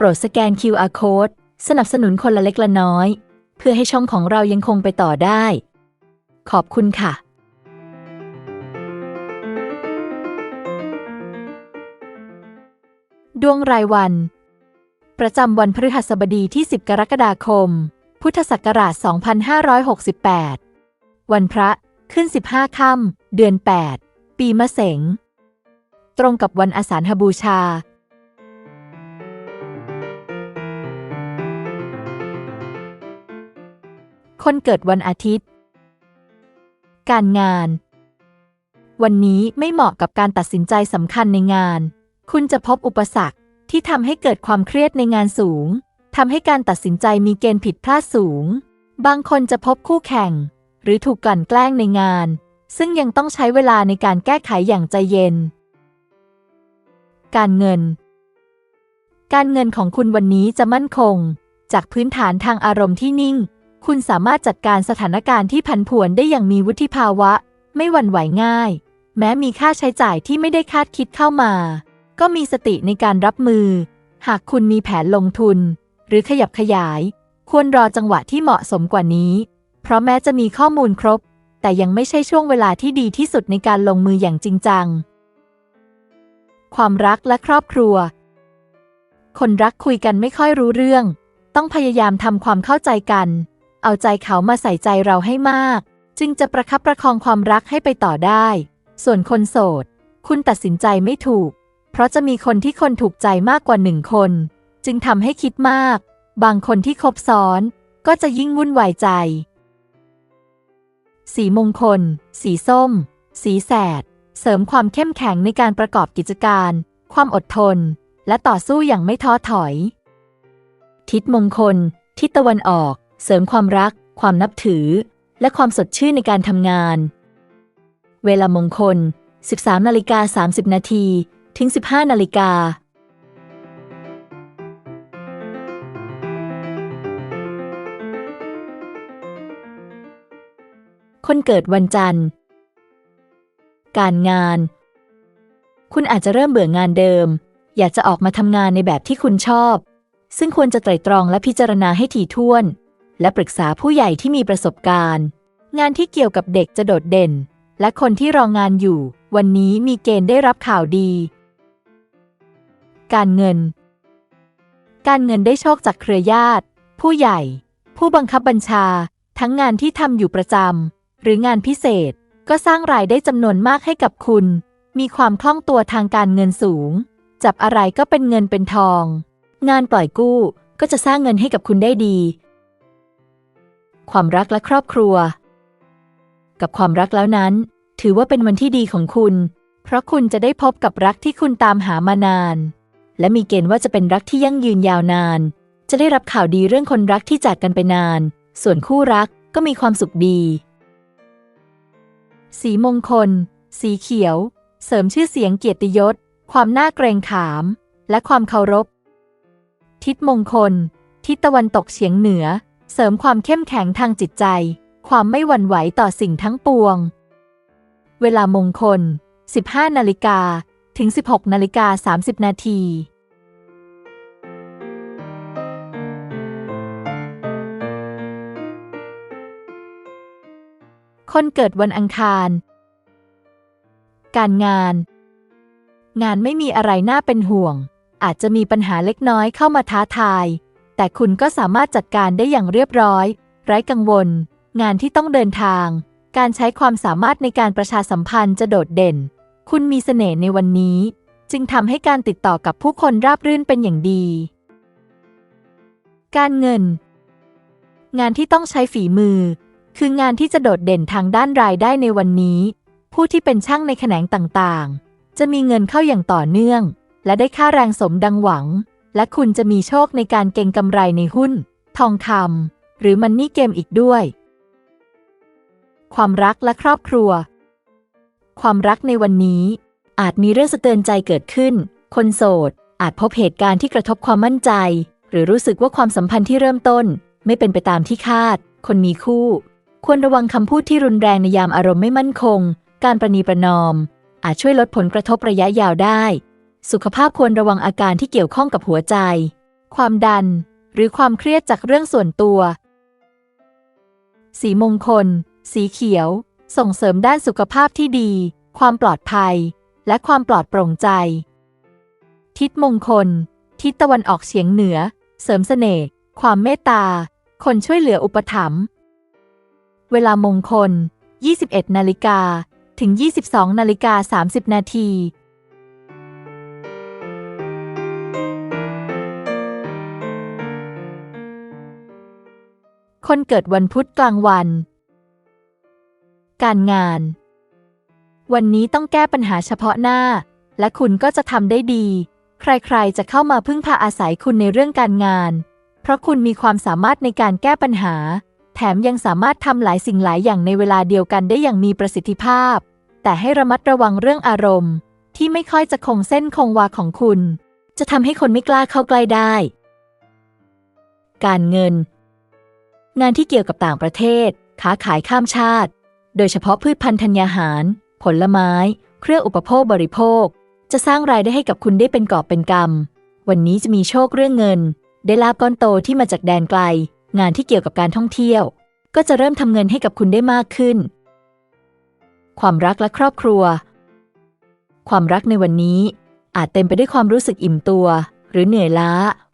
โปรดสแกน QR Code สนับสนุนคนละเล็กละน้อย เพื่อให้ช่องของเรายังคงไปต่อได้ ขอบคุณค่ะดวงรายวัน ประจำวันพฤหัสบดีที่ 10 กรกฎาคม พุทธศักราช 2568 วันพระขึ้น 15 ค่ำเดือน 8 ปีมะเสง ตรงกับวันอาสาฬหบูชา คนเกิดวันอาทิตย์ การงาน วันนี้ไม่เหมาะกับการตัดสินใจสำคัญในงาน คุณจะพบอุปสรรคที่ทำให้เกิดความเครียดในงานสูงทำให้การตัดสินใจมีเกณฑ์ผิดพลาดสูง บางคนจะพบคู่แข่ง หรือถูกกลั่นแกล้งในงาน ซึ่งยังต้องใช้เวลาในการแก้ไขอย่างใจเย็น การเงิน การเงินของคุณวันนี้จะมั่นคง จากพื้นฐานทางอารมณ์ที่นิ่ง คุณสามารถจัดการสถานการณ์ที่ผันผวนได้อย่างมีวุฒิภาวะ ไม่หวั่นไหวง่าย แม้มีค่าใช้จ่ายที่ไม่ได้คาดคิดเข้ามา ก็มีสติในการรับมือ หากคุณมีแผนลงทุน หรือขยับขยาย ควรรอจังหวะที่เหมาะสมกว่านี้ เพราะแม้จะมีข้อมูลครบ แต่ยังไม่ใช่ช่วงเวลาที่ดีที่สุดในการลงมืออย่างจริงจัง ความรักและครอบครัว คนรักคุยกันไม่ค่อยรู้เรื่อง ต้องพยายามทำความเข้าใจกัน เอาใจเขามาใส่ใจเราให้มาก จึงจะประคับประคองความรักให้ไปต่อได้ ส่วนคนโสด คุณตัดสินใจไม่ถูก เพราะจะมีคนที่คนถูกใจมากกว่าหนึ่งคน จึงทำให้คิดมาก บางคนที่คบซ้อน ก็จะยิ่งวุ่นวายใจ สีมงคล สีส้ม สีแสด เสริมความเข้มแข็งในการประกอบกิจการ ความอดทน และต่อสู้อย่างไม่ท้อถอย ทิศมงคล ทิศตะวันออก เสริมความรัก ความนับถือ และความสดชื่นในการทำงาน เวลามงคล 13นาฬิกา30 นาทีถึง 15นาฬิกาคนเกิดวันจันทร์ การงาน คุณอาจจะเริ่มเบื่องานเดิม อยากจะออกมาทำงานในแบบที่คุณชอบ ซึ่งควรจะไตร่ตรองและพิจารณาให้ถี่ถ้วน และปรึกษาผู้ใหญ่ที่มีประสบการณ์ งานที่เกี่ยวกับเด็กจะโดดเด่น และคนที่รองงานอยู่ วันนี้มีเกณฑ์ได้รับข่าวดี การเงิน การเงินได้โชคจากเครือญาติ ผู้ใหญ่ ผู้บังคับบัญชา ทั้งงานที่ทำอยู่ประจำหรืองานพิเศษก็สร้างรายได้จำนวนมากให้กับคุณ มีความคล่องตัวทางการเงินสูง จับอะไรก็เป็นเงินเป็นทอง งานปล่อยกู้ก็จะสร้างเงินให้กับคุณได้ดี ความรักและครอบครัว กับความรักแล้วนั้น ถือว่าเป็นวันที่ดีของคุณ เพราะคุณจะได้พบกับรักที่คุณตามหามานาน และมีเกณฑ์ว่าจะเป็นรักที่ยั่งยืนยาวนาน จะได้รับข่าวดีเรื่องคนรักที่จากกันไปนาน ส่วนคู่รักก็มีความสุขดี สีมงคล สีเขียว เสริมชื่อเสียงเกียรติยศ ความน่าเกรงขาม และความเคารพ ทิศมงคล ทิศตะวันตกเฉียงเหนือ เสริมความเข้มแข็งทางจิตใจ ความไม่หวั่นไหวต่อสิ่งทั้งปวง เวลามงคล 15 นาฬิกาถึง 16 นาฬิกา 30 นาทีคนเกิดวันอังคาร การงาน งานไม่มีอะไรน่าเป็นห่วง อาจจะมีปัญหาเล็กน้อยเข้ามาท้าทาย แต่คุณก็สามารถจัดการได้อย่างเรียบร้อย ไร้กังวล งานที่ต้องเดินทาง การใช้ความสามารถในการประชาสัมพันธ์จะโดดเด่น คุณมีเสน่ห์ในวันนี้ จึงทำให้การติดต่อกับผู้คนราบรื่นเป็นอย่างดี การเงิน งานที่ต้องใช้ฝีมือ คืองานที่จะโดดเด่นทางด้านรายได้ในวันนี้ ผู้ที่เป็นช่างในแขนงต่างๆ จะมีเงินเข้าอย่างต่อเนื่อง และได้ค่าแรงสมดังหวัง และคุณจะมีโชคในการเก็งกำไรในหุ้น ทองคำหรือมันนี่เกมอีกด้วย ความรักและครอบครัว ความรักในวันนี้ อาจมีเรื่องสะเตือนใจเกิดขึ้น คนโสด อาจพบเหตุการณ์ที่กระทบความมั่นใจ หรือรู้สึกว่าความสัมพันธ์ที่เริ่มต้น ไม่เป็นไปตามที่คาด คนมีคู่ ควรระวังคำพูดที่รุนแรงในยามอารมณ์ไม่มั่นคง การประนีประนอม อาจช่วยลดผลกระทบระยะยาวได้ สุขภาพควรระวังอาการที่เกี่ยวข้องกับหัวใจ ความดัน หรือความเครียดจากเรื่องส่วนตัว สีมงคล สีเขียว ส่งเสริมด้านสุขภาพที่ดี ความปลอดภัย และความปลอดโปร่งใจ ทิศมงคล ทิศตะวันออกเฉียงเหนือ เสริมเสน่ห์ ความเมตตา คนช่วยเหลืออุปถัมภ์ เวลามงคล 21 นาฬิกา ถึง 22 นาฬิกา 30 นาที คนเกิดวันพุธกลางวัน การงาน วันนี้ต้องแก้ปัญหาเฉพาะหน้า และคุณก็จะทำได้ดี ใครๆ จะเข้ามาพึ่งพาอาศัยคุณในเรื่องการงาน เพราะคุณมีความสามารถในการแก้ปัญหา แถมยังสามารถทำหลายสิ่งหลายอย่างในเวลาเดียวกันได้อย่างมีประสิทธิภาพ แต่ให้ระมัดระวังเรื่องอารมณ์ ที่ไม่ค่อยจะคงเส้นคงวาของคุณ จะทำให้คนไม่กล้าเข้าใกล้ได้ การเงิน งานที่เกี่ยวกับต่างประเทศ ค้าขายข้ามชาติ โดยเฉพาะพืชพันธุ์ธัญญาหาร ผลไม้ เครื่องอุปโภคบริโภค จะสร้างรายได้ให้กับคุณได้เป็นกอบเป็นกำวันนี้จะมีโชคเรื่องเงิน ได้ลาบก้อนโตที่มาจากแดนไกล งานที่เกี่ยวกับการท่องเที่ยว ก็จะเริ่มทำเงินให้กับคุณได้มากขึ้น ความรักและครอบครัว ความรักในวันนี้ อาจเต็มไปด้วยความรู้สึกอิ่มตัว หรือเหนื่อยล้า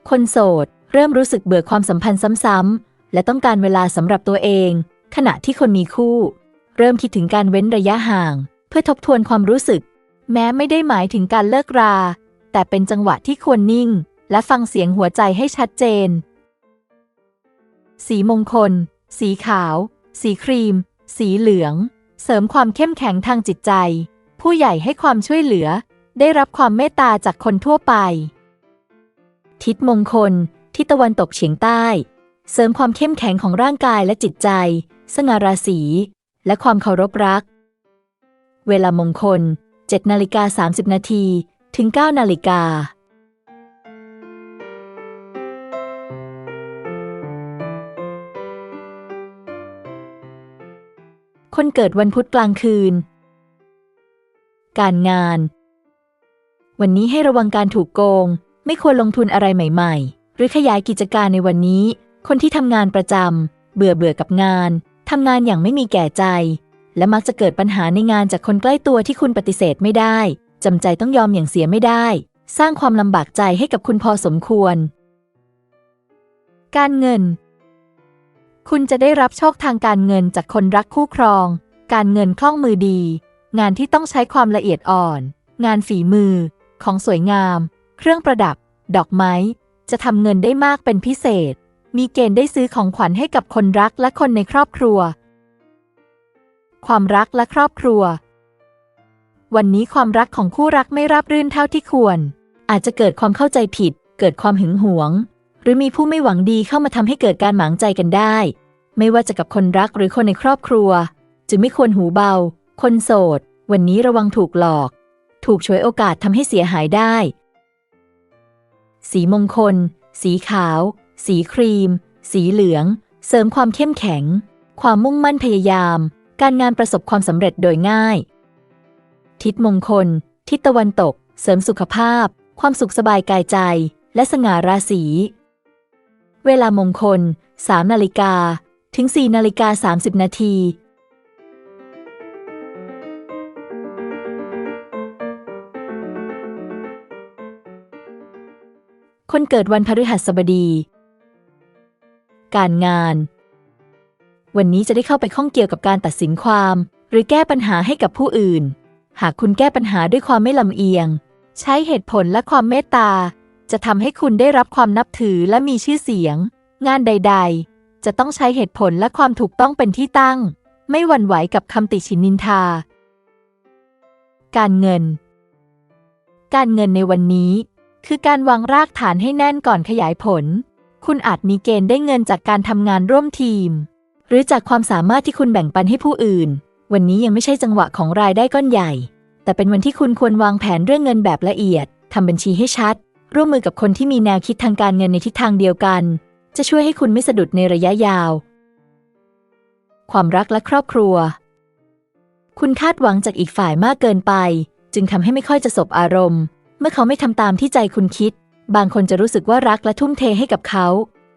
คนโสด เริ่มรู้สึกเบื่อความสัมพันธ์ซ้ำๆ และต้องการเวลาสำหรับตัวเอง ขณะที่คนมีคู่ เริ่มคิดถึงการเว้นระยะห่าง เพื่อทบทวนความรู้สึก แม้ไม่ได้หมายถึงการเลิกรา แต่เป็นจังหวะที่ควรนิ่ง และฟังเสียงหัวใจให้ชัดเจน สีมงคล สีขาว สีครีม สีเหลือง เสริมความเข้มแข็งทางจิตใจ ผู้ใหญ่ให้ความช่วยเหลือ ได้รับความเมตตาจากคนทั่วไป ทิศมงคล ทิศตะวันตกเฉียงใต้ เสริมความเข้มแข็งของร่างกายและจิตใจ สง่าราศี และความเคารพรัก เวลามงคล 7นาฬิกา30 นาทีถึง 9นาฬิกาคนเกิดวันพุธกลางคืน การงาน วันนี้ให้ระวังการถูกโกง ไม่ควรลงทุนอะไรใหม่ ๆ หรือขยายกิจการในวันนี้ คนที่ทำงานประจำเบื่อเบื่อกับงานทำงานอย่างไม่มีแก่ใจ และมักจะเกิดปัญหาในงานจากคนใกล้ตัวที่คุณปฏิเสธไม่ได้จำใจต้องยอมอย่างเสียไม่ได้ สร้างความลำบากใจให้กับคุณพอสมควร การเงิน คุณจะได้รับโชคทางการเงินจากคนรักคู่ครอง การเงินคล่องมือดี งานที่ต้องใช้ความละเอียดอ่อน งานฝีมือ ของสวยงาม เครื่องประดับ ดอกไม้ จะทำเงินได้มากเป็นพิเศษ มีเกณฑ์ได้ซื้อของขวัญให้กับคนรักและคนในครอบครัว ความรักและครอบครัว วันนี้ความรักของคู่รักไม่ราบรื่นเท่าที่ควร อาจจะเกิดความเข้าใจผิด เกิดความหึงหวง หรือมีผู้ไม่หวังดีเข้ามาทำให้เกิดการหมางใจกันได้ ไม่ว่าจะกับคนรักหรือคนในครอบครัว จึงไม่ควรหูเบา คนโสด วันนี้ระวังถูกหลอก ถูกฉวยโอกาสทำให้เสียหายได้ สีมงคล สีขาว สีครีม สีเหลือง เสริมความเข้มแข็ง ความมุ่งมั่นพยายาม การงานประสบความสำเร็จโดยง่าย ทิศมงคล ทิศตะวันตก เสริมสุขภาพ ความสุขสบายกายใจ และสง่าราศี เวลามงคล 3 นาฬิกา ถึง 4 นาฬิกา 30 นาทีคนเกิดวันพฤหัสบดี การงาน วันนี้จะได้เข้าไปข้องเกี่ยวกับการตัดสินความ หรือแก้ปัญหาให้กับผู้อื่น หากคุณแก้ปัญหาด้วยความไม่ลำเอียง ใช้เหตุผลและความเมตตา จะทำให้คุณได้รับความนับถือและมีชื่อเสียง งานใด ๆ จะต้องใช้เหตุผลและความถูกต้องเป็นที่ตั้ง ไม่หวั่นไหวกับคำติชินนินทา การเงิน การเงินในวันนี้คือการวางรากฐานให้แน่นก่อนขยายผล คุณอาจมีเกณฑ์ได้เงินจากการทำงานร่วมทีม หรือจากความสามารถที่คุณแบ่งปันให้ผู้อื่น วันนี้ยังไม่ใช่จังหวะของรายได้ก้อนใหญ่ แต่เป็นวันที่คุณควรวางแผนเรื่องเงินแบบละเอียดทำบัญชีให้ชัด ร่วมมือกับคนที่มีแนวคิดทางการเงินในทิศทางเดียวกัน จะช่วยให้คุณไม่สะดุดในระยะยาว ความรักและครอบครัว คุณคาดหวังจากอีกฝ่ายมากเกินไป จึงทำให้ไม่ค่อยจะสบอารมณ์ เมื่อเขาไม่ทำตามที่ใจคุณคิด บางคนจะรู้สึกว่ารักและทุ่มเทให้กับเขา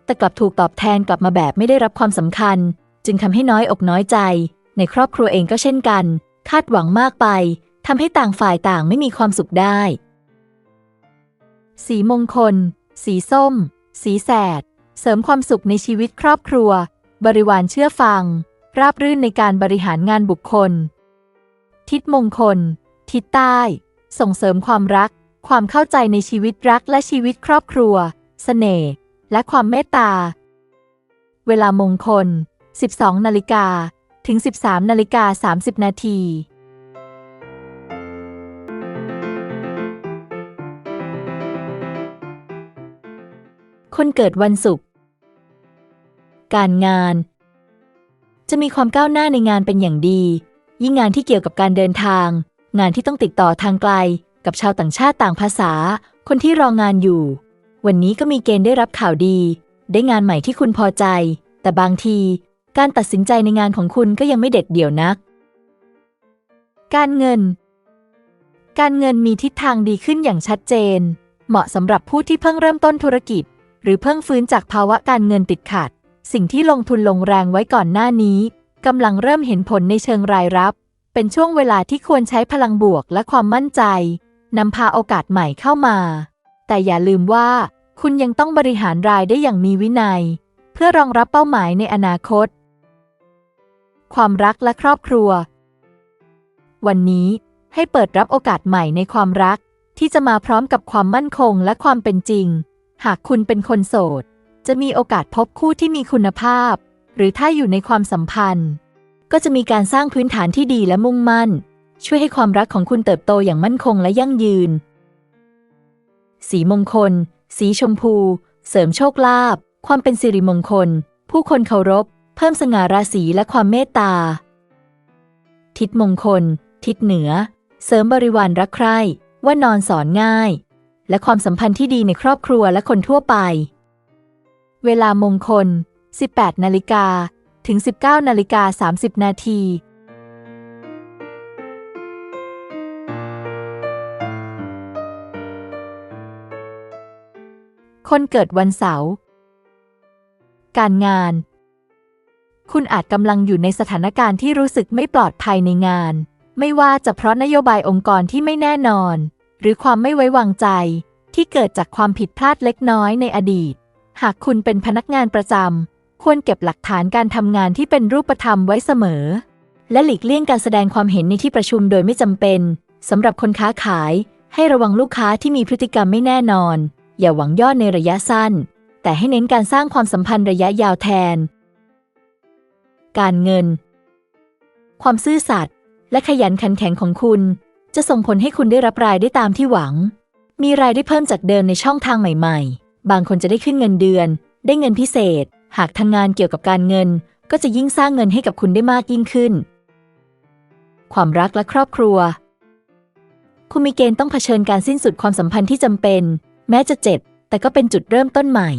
แต่กลับถูกตอบแทนกลับมาแบบไม่ได้รับความสำคัญ จึงทำให้น้อยอกน้อยใจ ในครอบครัวเองก็เช่นกัน คาดหวังมากไปทำให้ต่างฝ่ายต่างไม่มีความสุขได้ สีมงคล สีส้ม สีแสด เสริมความสุขในชีวิตครอบครัว บริวารเชื่อฟัง ราบรื่นในการบริหารงานบุคคล ทิศมงคล ทิศใต้ ส่งเสริมความรัก ความเข้าใจในชีวิตรักและชีวิตครอบครัวเสน่ห์และความเมตตา เวลามงคล 12 นาฬิกาถึง 13 นาฬิกา 30 นาทีคนเกิดวันศุกร์ การงาน จะมีความก้าวหน้าในงานเป็นอย่างดี ยิ่งงานที่เกี่ยวกับการเดินทาง งานที่ต้องติดต่อทางไกล กับชาวต่างชาติต่างภาษา คนที่รองานอยู่ วันนี้ก็มีเกณฑ์ได้รับข่าวดี ได้งานใหม่ที่คุณพอใจ แต่บางที การตัดสินใจในงานของคุณก็ยังไม่เด็ดเดี่ยวนัก การเงิน การเงินมีทิศทางดีขึ้นอย่างชัดเจน เหมาะสำหรับผู้ที่เพิ่งเริ่มต้นธุรกิจ หรือเพิ่งฟื้นจากภาวะการเงินติดขัด สิ่งที่ลงทุนลงแรงไว้ก่อนหน้านี้กำลังเริ่มเห็นผลในเชิงรายรับ เป็นช่วงเวลาที่ควรใช้พลังบวกและความมั่นใจ นำพาโอกาสใหม่เข้ามา แต่อย่าลืมว่า คุณยังต้องบริหารรายได้อย่างมีวินัย เพื่อรองรับเป้าหมายในอนาคต ความรักและครอบครัว วันนี้ให้เปิดรับโอกาสใหม่ในความรัก ที่จะมาพร้อมกับความมั่นคงและความเป็นจริง หากคุณเป็นคนโสด จะมีโอกาสพบคู่ที่มีคุณภาพ หรือถ้าอยู่ในความสัมพันธ์ ก็จะมีการสร้างพื้นฐานที่ดีและมุ่งมั่น ช่วยให้ความรักของคุณเติบโตอย่างมั่นคงและยั่งยืน สีมงคล สีชมพู เสริมโชคลาภ ความเป็นสิริมงคล ผู้คนเคารพ เพิ่มสง่าราศีและความเมตตา ทิศมงคล ทิศเหนือ เสริมบริวารรักใคร่ว่านอนสอนง่าย และความสัมพันธ์ที่ดีในครอบครัวและคนทั่วไป เวลามงคล 18 นาฬิกา ถึง 19 นาฬิกา 30 นาที คนเกิดวันเสาร์ การงาน คุณอาจกำลังอยู่ในสถานการณ์ที่รู้สึกไม่ปลอดภัยในงาน ไม่ว่าจะเพราะนโยบายองค์กรที่ไม่แน่นอน หรือความไม่ไว้วางใจ ที่เกิดจากความผิดพลาดเล็กน้อยในอดีต หากคุณเป็นพนักงานประจำ ควรเก็บหลักฐานการทำงานที่เป็นรูปธรรมไว้เสมอ และหลีกเลี่ยงการแสดงความเห็นในที่ประชุมโดยไม่จำเป็นสำหรับคนค้าขายให้ระวังลูกค้าที่มีพฤติกรรมไม่แน่นอน อย่าหวังยอดในระยะสั้น แต่ให้เน้นการสร้างความสัมพันธ์ระยะยาวแทน การเงิน ความซื่อสัตย์และขยันขันแข็งของคุณ จะส่งผลให้คุณได้รับรายได้ตามที่หวัง มีรายได้เพิ่มจากเดิมในช่องทางใหม่ ๆ บางคนจะได้ขึ้นเงินเดือน ได้เงินพิเศษ หากทำงานเกี่ยวกับการเงิน ก็จะยิ่งสร้างเงินให้กับคุณได้มากยิ่งขึ้น ความรักและครอบครัวคุณมีเกณฑ์ต้องเผชิญการสิ้นสุดความสัมพันธ์ที่จำเป็น แม้จะเจ็บ แต่ก็เป็นจุดเริ่มต้นใหม่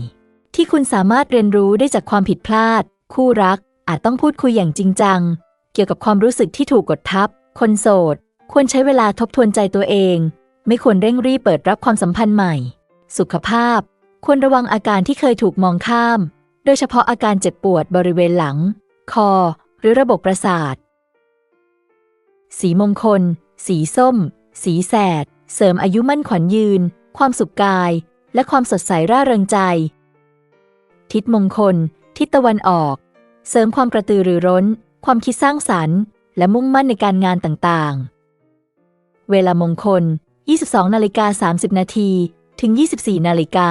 ที่คุณสามารถเรียนรู้ได้จากความผิดพลาด คู่รัก อาจต้องพูดคุยอย่างจริงจัง เกี่ยวกับความรู้สึกที่ถูกกดทับ คนโสด ควรใช้เวลาทบทวนใจตัวเอง ไม่ควรเร่งรีบเปิดรับความสัมพันธ์ใหม่ สุขภาพ ควรระวังอาการที่เคยถูกมองข้าม โดยเฉพาะอาการเจ็บปวดบริเวณหลัง คอ หรือระบบประสาท สีมงคล สีส้ม สีแสด เสริมอายุมั่นขวัญยืน ความสุขกาย และความสดใสร่าเริงใจ ทิศมงคล ทิศตะวันออก เสริมความกระตือรือร้น ความคิดสร้างสรรค์ และมุ่งมั่นในการงานต่างๆ เวลามงคล 22นาฬิกา30นาทีถึง 24นาฬิกา